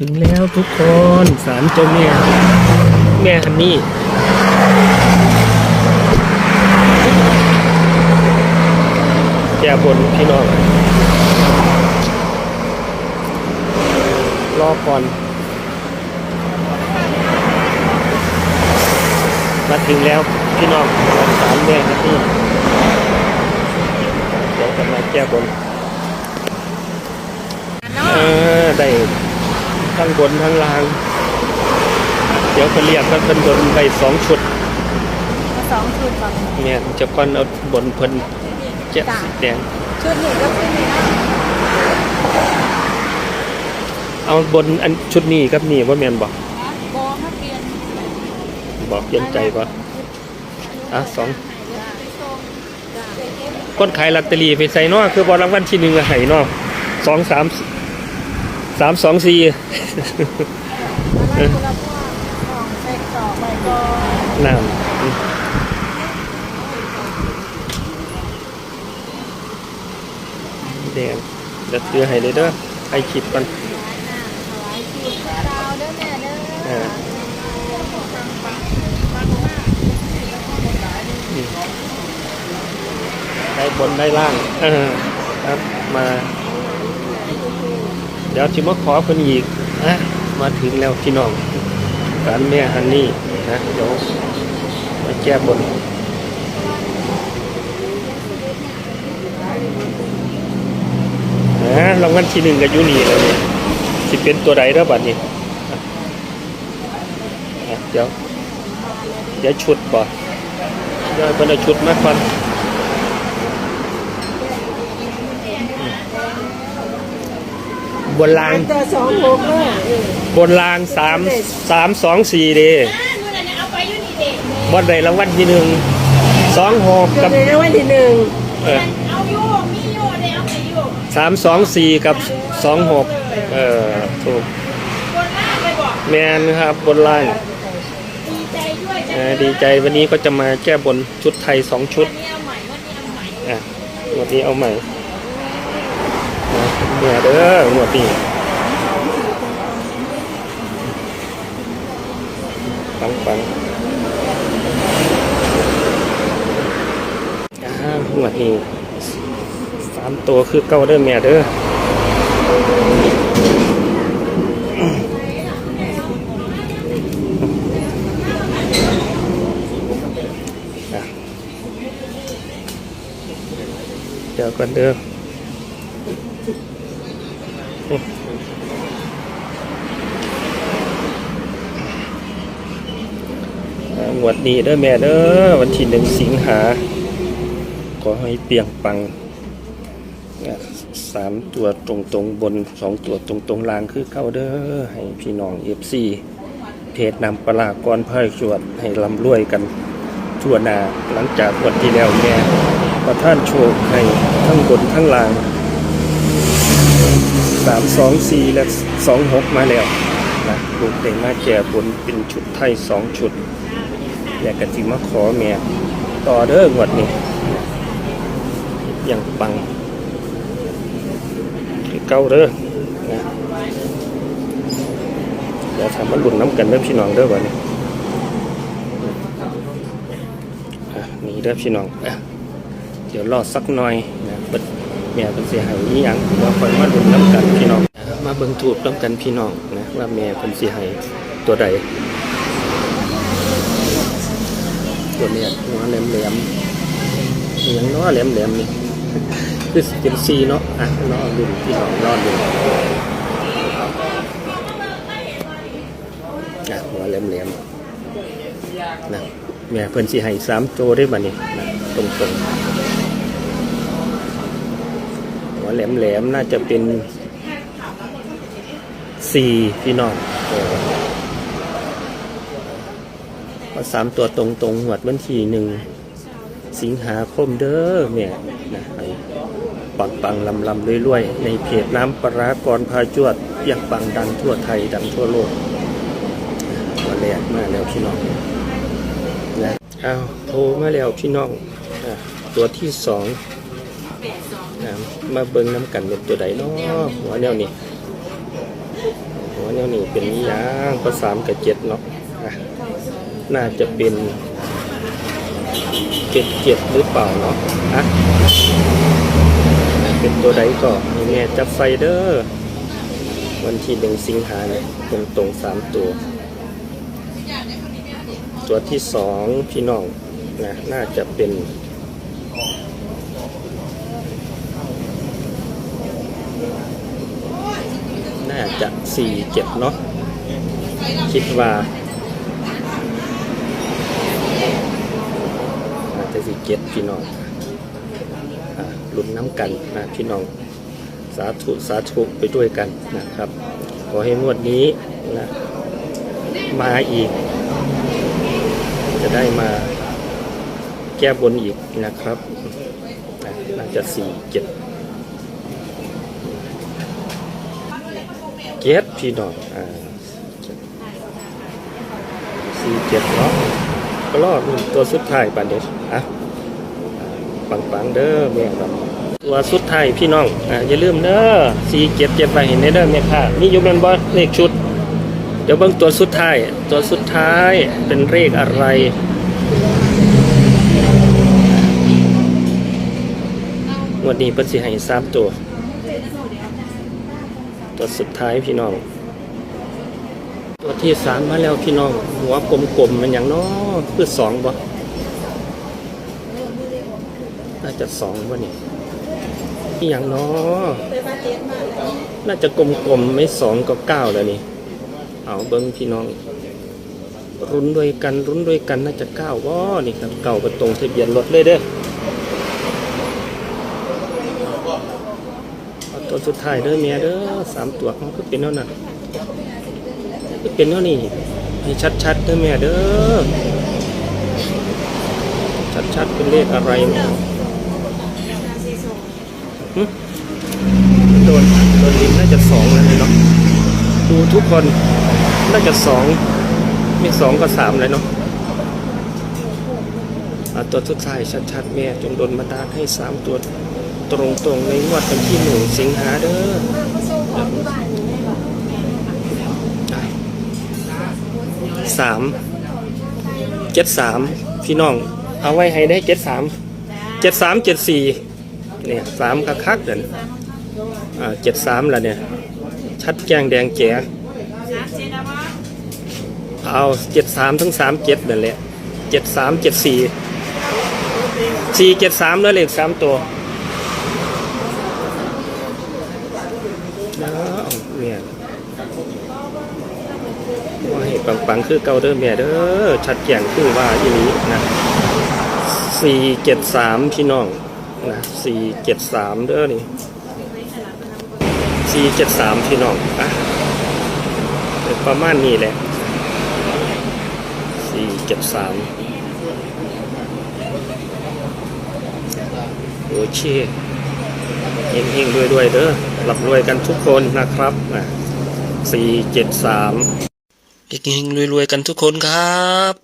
ถึงแล้วทุกคนศาลเจ้าแม่แม่ฮันนี่แก้บนพี่น้อง รอก่อนมาถึงแล้วพี่น้องศาลแม่ฮันนี่เดี๋ยวจะมาแก้บนเออได้ ทั้งบนทั้งล่าง เดี๋ยวเขาเรียกกันเป็นบนไปสองชุดสองชุดก่อนเนี่ยจะก่อนเอาบนเพิ่นเจ็ดสีแดงชุดนี้ก็ชุดนี้นะเอาบนอันชุดนี้กับนี่ว่าแมนบอกโบมาเปลี่ยนบอกเปลี่ยนใจบ่อะสองคนขายลอตเตอรี่ไปใส่เนอคือบอลรางวัลที่หนึ่งอะไห้เนอสองสาม สามสองสี่น้ำแดงเดี๋ยวซื้อให้เลยเด้อให้คิดก่อนได้บนได้ล่างครับมา เดี๋ยวจิมาขอเพิ่นอีกนะมาถึงแล้วพี่น้องร้านแม่ฮันนี่นะเดี๋ยวมาแก้บนนะรางวัลที่หนึ่งกับยูนี่แล้วนี่สิเป็นตัวใดแล้วบัดนี้อะเดี๋ยวเดี๋ยวชุดบ่เดี๋ยวเพิ่นเอาชุดมาก่อน บนรางเจอสองหกเลยบนรางสามสามสองสี่เดบนใดรางวัลที่หนึ่งสองหกเกิกัดบในรางวัลที่หนึ่งเออสามสองสี่กับสองหกเออถูกแมนครับบนล่างเออดีใจวันนี้ก็จะมาแก้บนชุดไทยสองชุดอะงวดนี้เอาใหม่นะ เมื่อเด้องวดนี้ปังปังอ่างวดนี้สามตัวคือเก้าเด้อแม่เด้อเดี๋ยวก่อนเด้อ อ่างวดนี้เด้อแม่เด้อวันที่หนึ่งสิงหาขอให้เปียงปังสามตัวตรงตรงบนสองตัวตรงตรงล่างคือเก้าเด้อให้พี่น้องเอฟซีเพจนำปลากรเพ่ายชวดให้ลำรวยกันทั่วนาหลังจากวันที่แล้วแม่ประท่านโชคให้ทั้งบนทั้งล่าง สามสองสี่และสองหกมาแล้วนะลูกได้มาแก่บนเป็นชุดไทยสองชุดอยากกันจิมาขอแม่ต่อเด้องวดนี้อย่างปังเก้าเด้อนะเดี๋ยวทำมาลุ่นน้ำกันเด้อพี่น้องเด้อวันนี้อะนี่เด้อพี่น้องเดี๋ยวรอสักหน่อยนะเปิด แม่เป็นเสียหายนี้ยังว่าคอยมาดูน้ำกันพี่น้องมาเบิ่งถูกน้ำกันพี่น้องนะว่าแม่เป็นเสียหายตัวใดตัวเนี้ยหัวแหลมแหลมๆอหยังเน้อแหลมแหลมนี่คือเป็นซีเนาะอะรอดูพี่น้องรอดูอะหัวแหลมแหลมนะแม่เพิ่นสิให้สามโจได้บัดนี้นะตรงตรงๆ แหลมแหลมๆน่าจะเป็นสี่พี่น้องเออเอาสามตัวตรงตรงๆหวดวันที่หนึ่ง สิงหาคมเด้อแม่ยนะให้ปังปังลำลำรวยๆ ในเพจน้ำปลาร้ากรพาจวดเปียงปังดังทั่วไทย ดังทั่วโลกมาแรกมาแล้วพี่น้องนะอ้าวโทรมาแล้วพี่น้องอตัวที่สอง มาเบิ่งน้ำกันเป็นตัวใดเนาะหัวแนวนี้หัวแนวนี้เป็นนิยางก็สามกับเจ็ดเนาะอะน่าจะเป็นเจ็ดเจ็ดหรือเปล่าเนาะอะเป็นตัวใดก็ให้แม่จับไฟเดอร์วันที่หนึ่งสิงหาเนี่ยตรงตรงๆสามตัว ตัวที่สองพี่น้องนะน่าจะเป็น น่าจะสี่เจ็ดเนาะคิดว่าน่าจจะสี่เจ็ดพี่น้องลุ้นน้ำกันนะพี่น้องสาธุสาธุไปด้วยกันนะครับ ขอให้งวดนี้นะมาอีก จะได้มาแก้บนอีกนะครับนะน่าจะสี่เจ็ด เจ็ดพี่น้องอ่าสี่เจ็ดเนาะก็รอดตัวสุดท้ายปันเด็ดอะปังปังๆเด้อแม่ครับตัวสุดท้ายพี่น้องอ่าอย่าลืมเด้อสี่เจ็ดเจ็ดไปเห็นได้เด้อแม่ค่ะนี่อยู่เป็นบอสเลขชุด เดี๋ยวเบิ่งตัวสุดท้ายตัวสุดท้ายเป็นเลขอะไรวันนี้เพิ่นสิให้สามตัว ตัวสุดท้ายพี่น้อง ตัวที่สามมาแล้วพี่น้อง หัวกลมๆมันอย่างน้อคือสองบ่น่าจะสองบ่นี่อีอย่างน้อน่าจะกลมๆไม่สองก็เก้าแล้วนี่ เอาเบิ้งพี่น้องรุนด้วยกันรุนด้วยกันน่าจะเก้าว่นี่ครับเก้าก็ตรงทะเบียนรถเลยเด้อเอา ตัวสุดท้ายเด้อเมียเด้อสามตัวเขาก็เป็นเท่านั้นก็เป็นเท่านี้ให้ชัดๆเด้อเมียเด้อชัดๆเป็นเลขอะไรแม่หึโดนโดนลิ้นน่าจะสองแล้วเนาะดูทุกคนน่าจะสองไม่สองก็สามเลยเนาะตัวสุดท้ายชัดๆแม่จงดนมาดาลให้สามตัว ตรงๆในงวดวันที่หนึ่งสิงหาเด้อสามเจ็ดสามพี่น้อง เอาไว้ให้ได้เจ็ดสามเจ็ดสามเจ็ดสี่เนี่ยสามคักๆเด่นอ่าเจ็ดสามละเนี่ย ชัดแจ้งแดงแจ๋เอาเจ็ดสามทั้งสามเจ็ดนั่นแหละเจ็ดสามเจ็ดสี่สี่เจ็ดสามแล้วเลขสามตัวเนี่ยว่าให้ ปังๆ คือเก่าเด้อแม่เด้อชัดแจ้งคือว่าอีนี้นะสี่เจ็ดสามพี่น้องนะสี่เจ็ดสามเด้อนี่สี่เจ็ดสามพี่น้องอะประมาณนี้แหละสี่เจ็ดสามโอเคเฮงเฮงด้วยด้วยๆเด้อหลับรวยกันทุกคนนะครับอะสี่เจ็ดสาม เก่งๆรวยๆกันทุกคนครับ